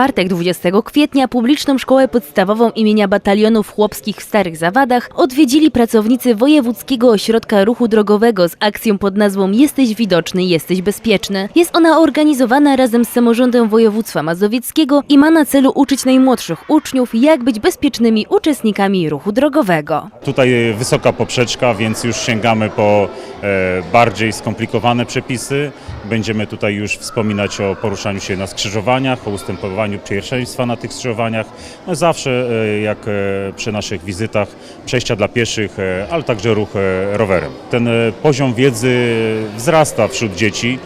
czwartek 20 kwietnia publiczną szkołę podstawową imienia Batalionów Chłopskich w Starych Zawadach odwiedzili pracownicy Wojewódzkiego Ośrodka Ruchu Drogowego z akcją pod nazwą Jesteś widoczny, jesteś bezpieczny. Jest ona organizowana razem z samorządem województwa mazowieckiego i ma na celu uczyć najmłodszych uczniów, jak być bezpiecznymi uczestnikami ruchu drogowego. Tutaj wysoka poprzeczka, więc już sięgamy po e, bardziej skomplikowane przepisy. Będziemy tutaj już wspominać o poruszaniu się na skrzyżowaniach, o ustępowaniu pierwszeństwa na tych skrzyżowaniach. No zawsze e, jak e, przy naszych wizytach przejścia dla pieszych, e, ale także ruch rowerem. Ten poziom wiedzy wzrasta wśród dzieci.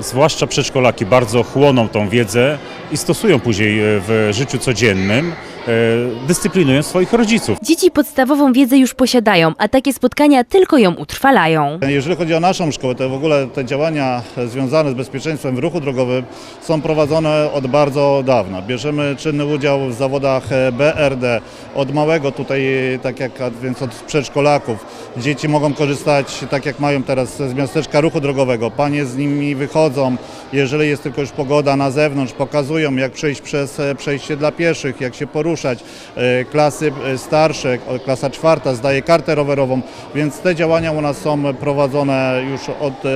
Zwłaszcza przedszkolaki bardzo chłoną tą wiedzę i stosują później w życiu codziennym, e, dyscyplinując swoich rodziców. Dzieci podstawową wiedzę już posiadają, a takie spotkania tylko ją utrwalają. Jeżeli chodzi o naszą szkołę, to w ogóle te działania związane z bezpieczeństwem w ruchu drogowym są prowadzone od bardzo dawna. Bierzemy czynny udział w zawodach BRD od małego tutaj, tak jak więc od przedszkolaków. Dzieci mogą korzystać tak jak mają teraz z miasteczka ruchu drogowego. Panie z nimi wychodzą, jeżeli jest tylko już pogoda na zewnątrz, pokazują jak przejść przez przejście dla pieszych, jak się poruszać. E, Klasy e, starsze, o, klasa czwarta zdaje kartę rowerową, więc te działania u nas są prowadzone już od e,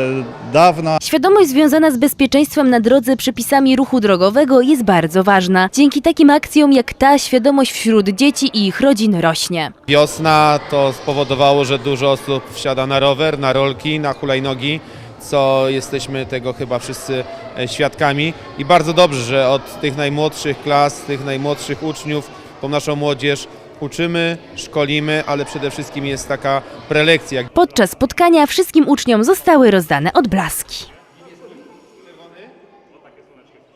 dawna. Świadomość związana z bezpieczeństwem na drodze przepisami ruchu drogowego jest bardzo ważna. Dzięki takim akcjom jak ta świadomość wśród dzieci i ich rodzin rośnie. Wiosna to spowodowało, że dużo osób wsiada na rower, na rolki, na hulajnogi, co jesteśmy tego chyba wszyscy e, świadkami. I bardzo dobrze, że od tych najmłodszych klas, tych najmłodszych uczniów, po naszą młodzież uczymy, szkolimy, ale przede wszystkim jest taka prelekcja, Podczas spotkania wszystkim uczniom zostały rozdane odblaski.